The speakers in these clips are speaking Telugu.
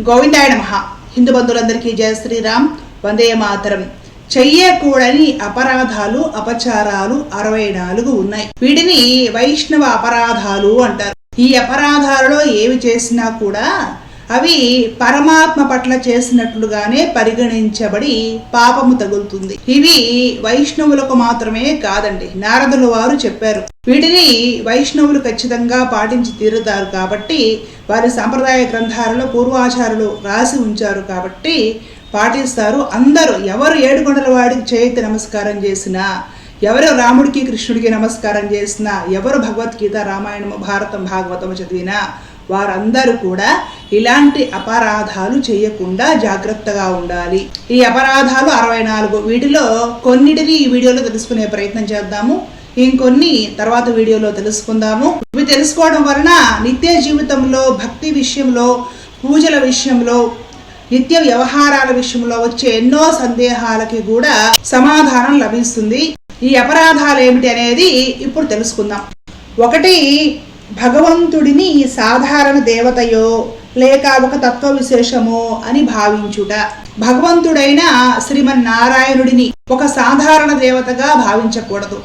గోవిందాయ నమ. హిందూ బంధువులందరికీ జయ శ్రీరామ్. వందే మాతరం. చెయ్యకూడని అపరాధాలు అపచారాలు అరవై నాలుగు ఉన్నాయి. వీటిని వైష్ణవ అపరాధాలు అంటారు. ఈ అపరాధాలలో ఏవి చేసినా కూడా అవి పరమాత్మ పట్ల చేసినట్లుగానే పరిగణించబడి పాపము తగులుతుంది. ఇవి వైష్ణవులకు మాత్రమే కాదండి నారదుల వారు చెప్పారు. వీటిని వైష్ణవులు ఖచ్చితంగా పాటించి తీరుతారు కాబట్టి వారి సాంప్రదాయ గ్రంథాలలో పూర్వాచారులు రాసి ఉంచారు కాబట్టి పాటిస్తారు. అందరూ ఎవరు ఏడుకొండల వాడికి చేతి నమస్కారం చేసినా ఎవరు రాముడికి కృష్ణుడికి నమస్కారం చేసినా ఎవరు భగవద్గీత రామాయణము భారతం భాగవతము చదివినా వారందరూ కూడా ఇలాంటి అపరాధాలు చేయకుండా జాగ్రత్తగా ఉండాలి. ఈ అపరాధాలు అరవై నాలుగు వీటిలో కొన్నిటిని ఈ వీడియోలో తెలుసుకునే ప్రయత్నం చేద్దాము. ఇంకొన్ని తర్వాత వీడియోలో తెలుసుకుందాము. ఇవి తెలుసుకోవడం వలన నిత్య జీవితంలో భక్తి విషయంలో పూజల విషయంలో నిత్య వ్యవహారాల విషయంలో వచ్చే ఎన్నో సందేహాలకి కూడా సమాధానం లభిస్తుంది. ఈ అపరాధాలు ఏమిటి అనేది ఇప్పుడు తెలుసుకుందాం. ఒకటి భగవంతుడిని సాధారణ దేవతయో లేక ఒక తత్వ విశేషమో అని భావించుట. భగవంతుడైన శ్రీమన్నారాయణుడిని ఒక సాధారణ దేవతగా భావించకూడదు.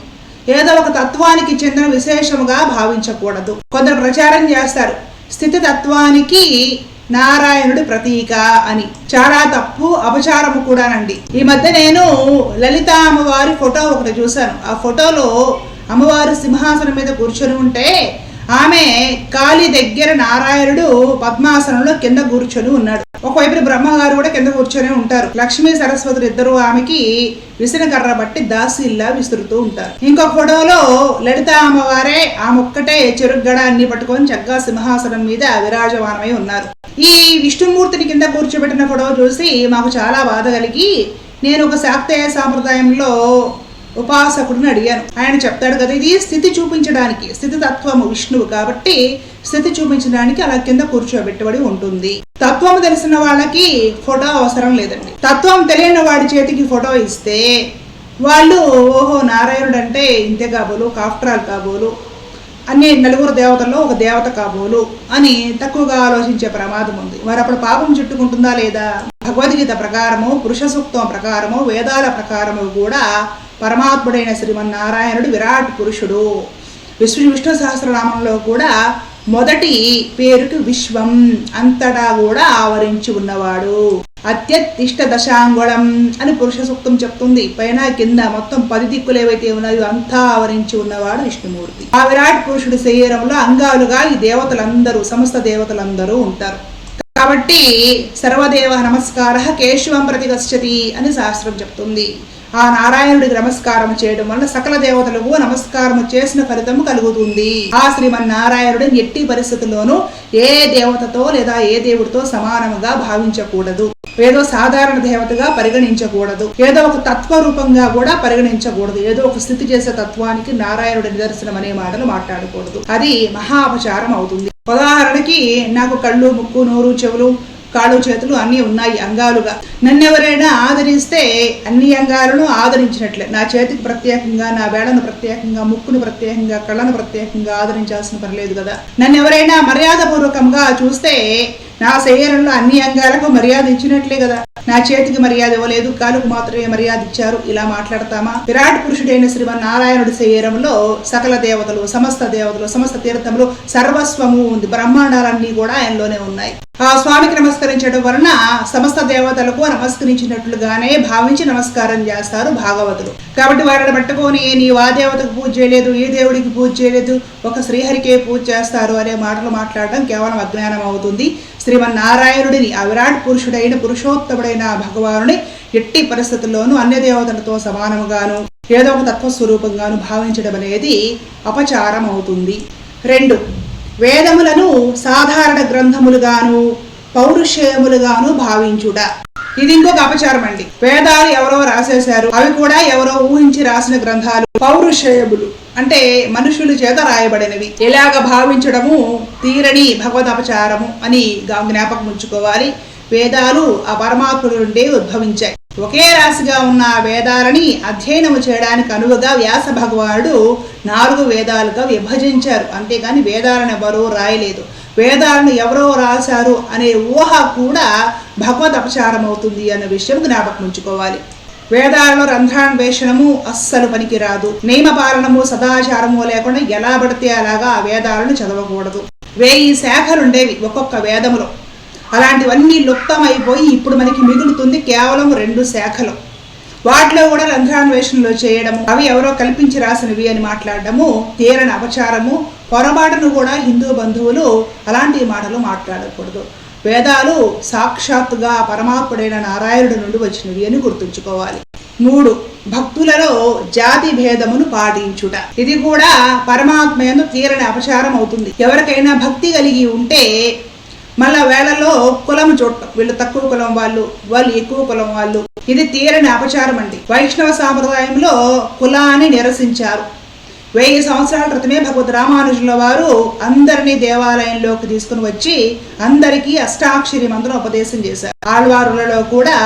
ఏదో ఒక తత్వానికి చెందిన విశేషముగా భావించకూడదు. కొందరు ప్రచారం చేస్తారు స్థితి తత్వానికి నారాయణుడి ప్రతీక అని. చాలా తప్పు అపచారము కూడానండి. ఈ మధ్య నేను లలిత అమ్మవారి ఫోటో ఒకటి చూశాను. ఆ ఫోటోలో అమ్మవారు సింహాసనం మీద కూర్చొని ఉంటే ఆమె కాలి దగ్గర నారాయణుడు పద్మాసనంలో కింద కూర్చొని ఉన్నాడు. ఒకవైపు బ్రహ్మగారు కూడా కింద కూర్చొని ఉంటారు. లక్ష్మీ సరస్వతులు ఇద్దరు ఆమెకి విసనకర్ర బట్టి దాసిల్లా విసురుతూ ఉంటారు. ఇంకొక ఫోటోలో లలిత అమ్మవారే ఆమె ఒక్కటే చెరుగ్గడ అన్ని పట్టుకొని చక్కగా సింహాసనం మీద విరాజమానమై ఉన్నారు. ఈ విష్ణుమూర్తిని కింద కూర్చోబెట్టిన ఫోటో చూసి మాకు చాలా బాధ కలిగి నేను ఒక శాక్తేయ సాంప్రదాయంలో ఉపాసకుడిని అడిగాను. ఆయన చెప్తాడు కదా ఇది స్థితి చూపించడానికి స్థితి తత్వము విష్ణువు కాబట్టి స్థితి చూపించడానికి అలా కింద కూర్చోబెట్టబడి ఉంటుంది. తత్వం తెలిసిన వాళ్ళకి ఫోటో అవసరం లేదండి. తత్వం తెలియని వాడి చేతికి ఫోటో ఇస్తే వాళ్ళు ఓహో నారాయణుడు అంటే ఇంతే కాబోలు కాఫ్ట్రాల్ కాబోలు అన్ని నలుగురు దేవతల్లో ఒక దేవత కాబోలు అని తక్కువగా ఆలోచించే ప్రమాదం ఉంది. మరి అప్పుడు పాపం చుట్టుకుంటుందా లేదా? భగవద్గీత ప్రకారము పురుష సూక్తం ప్రకారము వేదాల ప్రకారము కూడా పరమాత్ముడైన శ్రీమన్నారాయణుడు విరాట్ పురుషుడు. విష్ణు విష్ణు సహస్రనామంలో కూడా మొదటి పేరుకి విశ్వం అంతటా కూడా ఆవరించి ఉన్నవాడు. అత్యతిష్ట దశాంగుళం అని పురుష సూక్తం చెప్తుంది. పైన కింద మొత్తం పది దిక్కులు ఏవైతే ఉన్నాయో అంతా ఆవరించి ఉన్నవాడు విష్ణుమూర్తి. ఆ విరాట్ పురుషుడి శరీరంలో అంగాలుగా ఈ దేవతలందరూ సమస్త దేవతలందరూ ఉంటారు. కాబట్టి సర్వదేవ నమస్కార కేశవం ప్రతి గచ్చతి అని శాస్త్రం చెప్తుంది. ఆ నారాయణుడికి నమస్కారం చేయడం వలన సకల దేవతలకు నమస్కారం చేసిన ఫలితం కలుగుతుంది. ఆ శ్రీమన్నారాయణుడు ఎట్టి పరిస్థితుల్లోనూ ఏ దేవతతో లేదా ఏ దేవుడితో సమానముగా భావించకూడదు. ఏదో సాధారణ దేవతగా పరిగణించకూడదు. ఏదో ఒక తత్వ రూపంగా కూడా పరిగణించకూడదు. ఏదో ఒక స్థితి చేసే తత్వానికి నారాయణుడి నిదర్శనం అనే మాటలు మాట్లాడకూడదు. అది మహా అపచారం అవుతుంది. ఉదాహరణకి నాకు కళ్ళు ముక్కు నోరు చెవులు కాళ్ళు చేతులు అన్నీ ఉన్నాయి అంగాలుగా. నన్ను ఎవరైనా ఆదరిస్తే అన్ని అంగాలను ఆదరించినట్లే. నా చేతికి ప్రత్యేకంగా నా వేళను ప్రత్యేకంగా ముక్కును ప్రత్యేకంగా కళ్ళను ప్రత్యేకంగా ఆదరించాల్సిన పని లేదు కదా. నన్ను ఎవరైనా మర్యాదపూర్వకంగా చూస్తే నా శరీరంలో అన్ని అంగాలకు మర్యాద ఇచ్చినట్లే కదా. నా చేతికి మర్యాద ఇవ్వలేదు కాలుకు మాత్రమే మర్యాద ఇచ్చారు. ఇలా మాట్లాడతామా? విరాట్ పురుషుడైన శ్రీమన్నారాయణుడి శరీరంలో సకల దేవతలు సమస్త దేవతలు సమస్త తీర్థములు సర్వస్వము ఉంది. బ్రహ్మాండాలన్నీ కూడా ఆయనలోనే ఉన్నాయి. ఆ స్వామికి నమస్కరించడం వలన సమస్త దేవతలకు నమస్కరించినట్లుగానే భావించి నమస్కారం చేస్తారు భాగవతులు. కాబట్టి వారిని పట్టుకొని నీవు ఆ దేవతకు పూజ చేయలేదు ఈ దేవుడికి పూజ చేయలేదు ఒక శ్రీహరికే పూజ చేస్తారు అనే మాటలు మాట్లాడడం కేవలం అజ్ఞానం అవుతుంది. శ్రీమన్నారాయణుడిని ఆ విరాట్ పురుషుడైన పురుషోత్తముడైన భగవానుని ఎట్టి పరిస్థితుల్లోనూ అన్య దేవతలతో సమానముగాను ఏదో ఒక తత్వస్వరూపంగాను భావించడం అనేది అపచారం అవుతుంది రెండు వేదములను సాధారణ గ్రంథములుగాను పౌరుషేయములుగాను భావించుట. ఇది ఇంకొక అపచారం అండి. వేదాలు ఎవరో రాసేశారు అవి కూడా ఎవరో ఊహించి రాసిన గ్రంథాలు. పౌరుషేయములు అంటే మనుషుల చేత రాయబడినవి. ఎలాగ భావించడము? తీరని భగవద్ అపచారము అని జ్ఞాపకం ఉంచుకోవాలి. వేదాలు ఆ పరమాత్ముడి నుండే ఉద్భవించాయి. ఒకే రాశిగా ఉన్న వేదాలని అధ్యయనము చేయడానికి అనువుగా వ్యాస భగవానుడు నాలుగు వేదాలుగా విభజించారు. అంతేగాని వేదాలను ఎవరూ రాయలేదు. వేదాలను ఎవరో రాశారు అనే ఊహ కూడా భగవద్ అపచారం అవుతుంది అన్న విషయం జ్ఞాపకం ఉంచుకోవాలి. వేదాలలో రంధ్రాన్వేషణము అస్సలు పనికిరాదు. నియమపాలనము సదాచారము లేకుండా ఎలా పడితే అలాగా ఆ వేదాలను చదవకూడదు. వేయి శాఖలుండేవి ఒక్కొక్క వేదములో. అలాంటివన్నీ లుప్తమైపోయి ఇప్పుడు మనకి మిగులుతుంది కేవలం రెండు శాఖలు. వాటిలో కూడా రంధ్రాన్వేషణలో చేయడము అవి ఎవరో కల్పించి రాసినవి అని మాట్లాడడము తీరని అపచారము పొరపాటును కూడా హిందూ బంధువులు అలాంటి మాటలు మాట్లాడకూడదు. వేదాలు సాక్షాత్తుగా పరమాత్ముడైన నారాయణుడి నుండి వచ్చినవి అని గుర్తుంచుకోవాలి. మూడు భక్తులలో జాతి భేదమును పాటించుట. ఇది కూడా పరమాత్మయందు తీరని అపచారం అవుతుంది ఎవరికైనా భక్తి కలిగి ఉంటే మళ్ళా వేళలో కులం చూడటం వీళ్ళు తక్కువ కులం వాళ్ళు వాళ్ళు ఎక్కువ కులం వాళ్ళు. ఇది తీరని అపచారం అండి. వైష్ణవ సాంప్రదాయంలో కులాన్ని నిరసించారు. వెయ్యి సంవత్సరాల క్రితమే భగవద్ రామానుజుల వారు అందరినీ దేవాలయంలోకి తీసుకుని వచ్చి అందరికీ అష్టాక్షరి మంత్రం ఉపదేశం చేశారు. ఆళ్వారులలో కూడా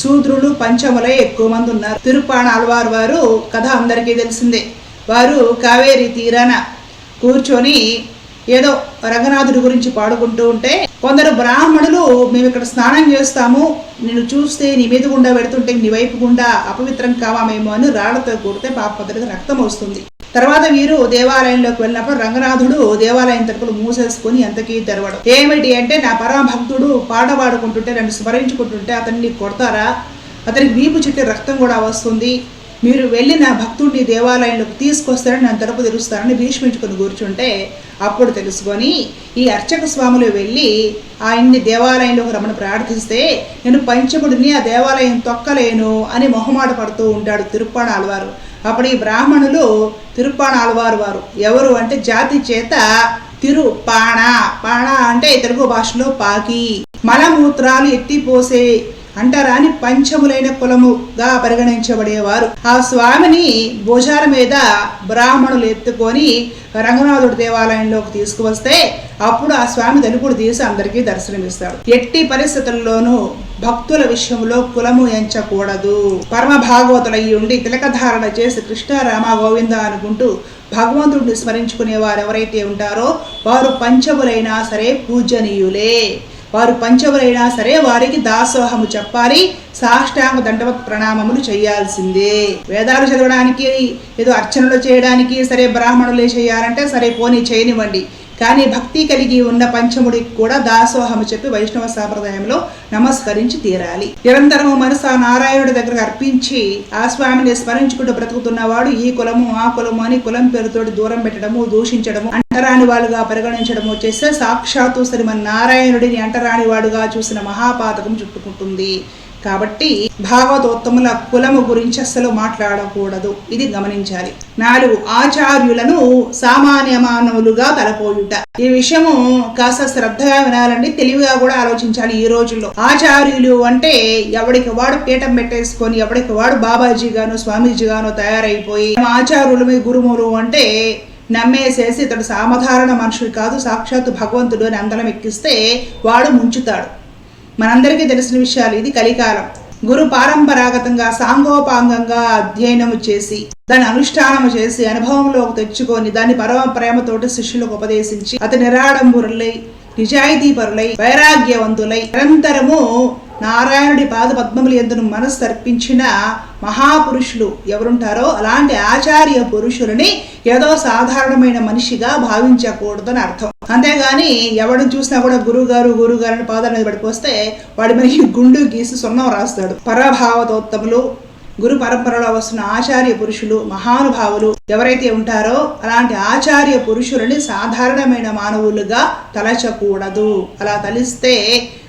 శూద్రులు పంచములే ఎక్కువ మంది ఉన్నారు. తిరుపాణ ఆళ్వారు వారు కథ అందరికీ తెలిసిందే. వారు కావేరి తీరాన కూర్చొని ఏదో రంగనాథుడి గురించి పాడుకుంటూ ఉంటే కొందరు బ్రాహ్మణులు మేము ఇక్కడ స్నానం చేస్తాము. నేను చూస్తే నీ మీద గుండా పెడుతుంటే నీ వైపు గుండా అపవిత్రం కావామేమో అని రాళ్ళతో కొడితే పాపద్దరికి రక్తం వస్తుంది. తర్వాత వీరు దేవాలయంలోకి వెళ్ళినప్పుడు రంగనాథుడు దేవాలయం తలుపులు మూసేసుకొని ఎంతకీ తెరవడం. ఏమిటి అంటే నా పరమభక్తుడు పాట పాడుకుంటుంటే నన్ను స్మరించుకుంటుంటే అతన్ని కొడతారా? అతనికి వీపు చుట్టే రక్తం కూడా వస్తుంది. మీరు వెళ్ళి నా భక్తుడిని దేవాలయంలోకి తీసుకొస్తారని నన్ను తలుపు తెరుస్తారని భీష్మించుకొని కూర్చుంటే అప్పుడు తెలుసుకొని ఈ అర్చక స్వాములు వెళ్ళి ఆయన్ని దేవాలయంలోకి రమణ ప్రార్థిస్తే నేను పంచముడిని ఆ దేవాలయం తొక్కలేను అని మొహమాట పడుతూ ఉంటాడు తిరుప్పాణ ఆళ్వారు అప్పుడు ఈ బ్రాహ్మణులు తిరుప్పాణ ఆళ్వారు వారు. ఎవరు అంటే జాతి చేత తిరు పాణ పాణ అంటే తెలుగు భాషలో పాకి. మలమూత్రాలు ఎత్తిపోసే అంటరాని పంచములైన కులముగా పరిగణించబడేవారు. ఆ స్వామిని భుజాల మీద బ్రాహ్మణులు ఎత్తుకొని రంగనాథుడి దేవాలయంలోకి తీసుకువస్తే అప్పుడు ఆ స్వామి తలుపుడు తీసి అందరికీ దర్శనమిస్తాడు. ఎట్టి పరిస్థితుల్లోనూ భక్తుల విషయంలో కులము ఎంచకూడదు. పరమ భాగవతులయ్యి ఉండి తిలకధారణ చేసి కృష్ణ రామ గోవింద అనుకుంటూ భగవంతుడిని స్మరించుకునే వారు ఎవరైతే ఉంటారో వారు పంచములైనా సరే పూజనీయులే. వారు పంచవరైనా సరే వారికి దాసోహము చెప్పాలి సాష్టాంగ దండవత్ ప్రణామములు చేయాల్సిందే. వేదాలు చదవడానికి ఏదో అర్చనలు చేయడానికి సరే బ్రాహ్మణులే చేయాలంటే సరే పోనీ చేయనివ్వండి. కానీ భక్తి కలిగి ఉన్న పంచముడికి కూడా దాసోహము చెప్పి వైష్ణవ సాంప్రదాయంలో నమస్కరించి తీరాలి. నిరంతరము మనసు నారాయణుడి దగ్గరకు అర్పించి ఆ స్వామిని స్మరించుకుంటూ బ్రతుకుతున్నవాడు ఈ కులము ఆ కులము అని కులం పేరుతోటి దూరం పెట్టడము దూషించడము అంటరాని వాడుగా పరిగణించడము చేస్తే సాక్షాత్తు శ్రీమన్ నారాయణుడిని అంటరాని వాడుగా చూసిన మహాపాతకం చుట్టుకుంటుంది. కాబట్టి భాగవతోత్తముల కులము గురించి అస్సలు మాట్లాడకూడదు. ఇది గమనించాలి. నాలుగు ఆచార్యులను సామాన్య మానవులుగా తలపోయుట. ఈ విషయము కాస్త శ్రద్ధగా వినాలండి. తెలివిగా కూడా ఆలోచించాలి ఈ రోజుల్లో. ఆచార్యులు అంటే ఎవడికి వాడు పీఠం పెట్టేసుకొని ఎవడికి వాడు బాబాజీ గాను స్వామీజీ గాను తయారైపోయి ఆచార్యులమే గురుములు అంటే నమ్మేసేసి ఇతడు సామధారణ మనుషుడు కాదు సాక్షాత్తు భగవంతుడు అని అందరం ఎక్కిస్తే వాడు ముంచుతాడు. మనందరికీ తెలిసిన విషయాలు ఇది. కలికాలం. గురు పారంపరాగతంగా సాంగోపాంగంగా అధ్యయనము చేసి దాన్ని అనుష్ఠానము చేసి అనుభవంలోకి తెచ్చుకొని దాన్ని పరమ ప్రేమతోటి శిష్యులకు ఉపదేశించి అతని నిరాడంబురులై నిజాయితీ పరులై వైరాగ్యవంతులై నిరంతరము నారాయణుడి పాద పద్మములు ఎందును మనస్సు అర్పించిన మహాపురుషులు ఎవరుంటారో అలాంటి ఆచార్య పురుషులని ఏదో సాధారణమైన మనిషిగా భావించకూడదని అర్థం. అంతేగాని ఎవడిని చూసినా కూడా గురువు గారు గారు అని పాదాల మీద పడిపోస్తే వాడి మనకి గుండు గీసి సున్నం రాస్తాడు. పరభావతోత్తములు గురు పరంపరలో వస్తున్న ఆచార్య పురుషులు మహానుభావులు ఎవరైతే ఉంటారో అలాంటి ఆచార్య పురుషులని సాధారణమైన మానవులుగా తలచకూడదు. అలా తలిస్తే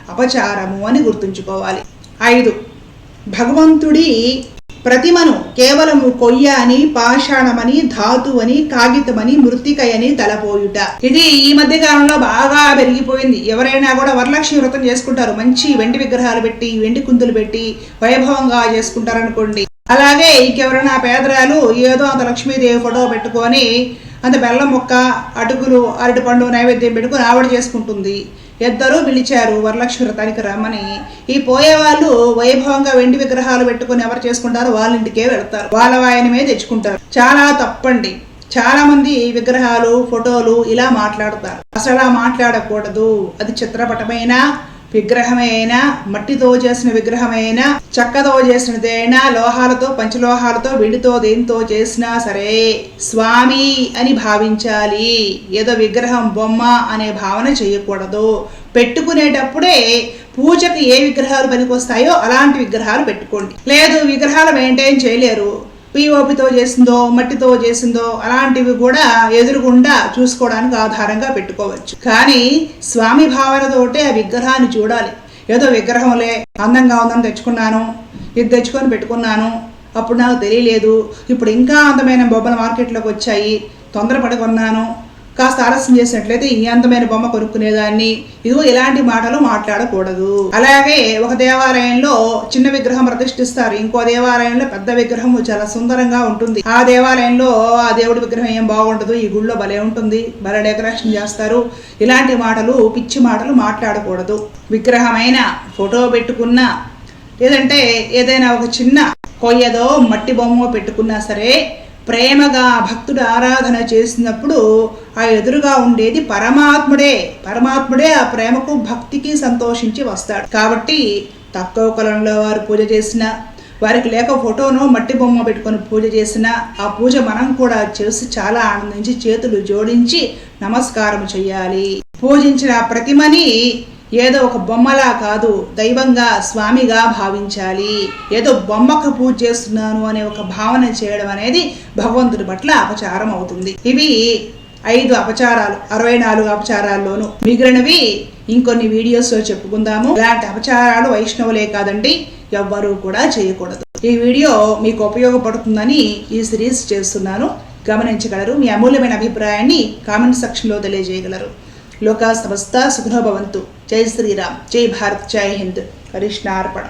అపచారము అని గుర్తుంచుకోవాలి. ఐదు భగవంతుడి ప్రతిమను కేవలము కొయ్య అని పాషాణమని ధాతు అని కాగితమని మృతికయని తలపోయుట. ఇది ఈ మధ్య కాలంలో బాగా పెరిగిపోయింది. ఎవరైనా కూడా వరలక్ష్మి వ్రతం చేసుకుంటారు. మంచి వెండి విగ్రహాలు పెట్టి వెండి కుందులు పెట్టి వైభవంగా చేసుకుంటారు అనుకోండి అలాగే ఇంకెవరైనా పేదరాలు ఏదో అంత లక్ష్మీదేవి ఫోటో పెట్టుకొని అంత బెల్లం మొక్క అటుకులు అరటిపండు నైవేద్యం పెట్టుకుని ఆవిడ చేసుకుంటుంది. ఇద్దరు పిలిచారు వరలక్ష్మి వ్రతానికి రమ్మని. ఈ పోయే వాళ్ళు వైభవంగా వెండి విగ్రహాలు పెట్టుకుని ఎవరు చేసుకుంటారో వాళ్ళ ఇంటికే వెళ్తారు. వాళ్ళ వాయనమే తెచ్చుకుంటారు. చాలా తప్పండి. చాలా మంది విగ్రహాలు ఫోటోలు ఇలా మాట్లాడతారు. అసలు మాట్లాడకూడదు. అది చిత్రపటమైనా విగ్రహమైనా? మట్టితో చేసిన విగ్రహమైనా? చెక్కతో చేసినదైనా లోహాలతో పంచలోహాలతో వెండితో దేనితో చేసినా సరే స్వామి అని భావించాలి. ఏదో విగ్రహం బొమ్మ అనే భావన చేయకూడదు. పెట్టుకునేటప్పుడే పూజకు ఏ విగ్రహాలు పనికొస్తాయో అలాంటి విగ్రహాలు పెట్టుకోండి. లేదు విగ్రహాలు మెయింటైన్ చేయలేరు. పిఓపితో చేసిందో మట్టితో చేసిందో అలాంటివి కూడా ఎదురుగుండా చూసుకోవడానికి ఆధారంగా పెట్టుకోవచ్చు. కానీ స్వామి భావనతోటే ఆ విగ్రహాన్ని చూడాలి. ఏదో విగ్రహంలే అందంగా ఉందని తెచ్చుకున్నాను ఇది తెచ్చుకొని పెట్టుకున్నాను అప్పుడు నాకు తెలియలేదు. ఇప్పుడు ఇంకా అందమైన బొమ్మలు మార్కెట్లోకి వచ్చాయి తొందరపడి కొన్నాను కాస్త ఆలస్యం చేసినట్లయితే ఈ అందమైన బొమ్మ కొనుక్కునేదాన్ని. ఇదిగో ఇలాంటి మాటలు మాట్లాడకూడదు. అలాగే ఒక దేవాలయంలో చిన్న విగ్రహం ప్రతిష్ఠిస్తారు. ఇంకో దేవాలయంలో పెద్ద విగ్రహం చాలా సుందరంగా ఉంటుంది. ఆ దేవాలయంలో ఆ దేవుడి విగ్రహం ఏం బాగుండదు. ఈ గుళ్ళో భలే ఉంటుంది. భలే డెకరేషన్ చేస్తారు. ఇలాంటి మాటలు పిచ్చి మాటలు మాట్లాడకూడదు. విగ్రహమైన ఫోటో పెట్టుకున్న లేదంటే ఏదైనా ఒక చిన్న కొయ్యదో మట్టి బొమ్మ పెట్టుకున్నా సరే ప్రేమగా భక్తుడు ఆరాధన చేసినప్పుడు ఆ ఎదురుగా ఉండేది పరమాత్ముడే. పరమాత్ముడే ఆ ప్రేమకు భక్తికి సంతోషించి వస్తాడు. కాబట్టి తక్కువ కులంలో వారు పూజ చేసిన వారికి లేక ఫోటోను మట్టి బొమ్మ పెట్టుకొని పూజ చేసిన ఆ పూజ మనం కూడా చేసి చాలా ఆనందించి చేతులు జోడించి నమస్కారం చేయాలి పూజించిన ప్రతిమని ఏదో ఒక బొమ్మలా కాదు దైవంగా స్వామిగా భావించాలి. ఏదో బొమ్మకు పూజ చేస్తున్నాను అనే ఒక భావన చేయడం అనేది భగవంతుడి పట్ల అపచారం అవుతుంది. ఇవి ఐదు అపచారాలు అరవై నాలుగు అపచారాల్లోను మిగిలినవి ఇంకొన్ని వీడియోస్లో చెప్పుకుందాము. ఇలాంటి అపచారాలు వైష్ణవులే కాదండి ఎవ్వరూ కూడా చేయకూడదు. ఈ వీడియో మీకు ఉపయోగపడుతుందని ఈ సిరీస్ చేస్తున్నాను. గమనించగలరు మీ అమూల్యమైన అభిప్రాయాన్ని కామెంట్ సెక్షన్లో తెలియజేయగలరు. లోకా సమస్త जय श्री राम जय भारत जय हिंद। कृष्णार्पण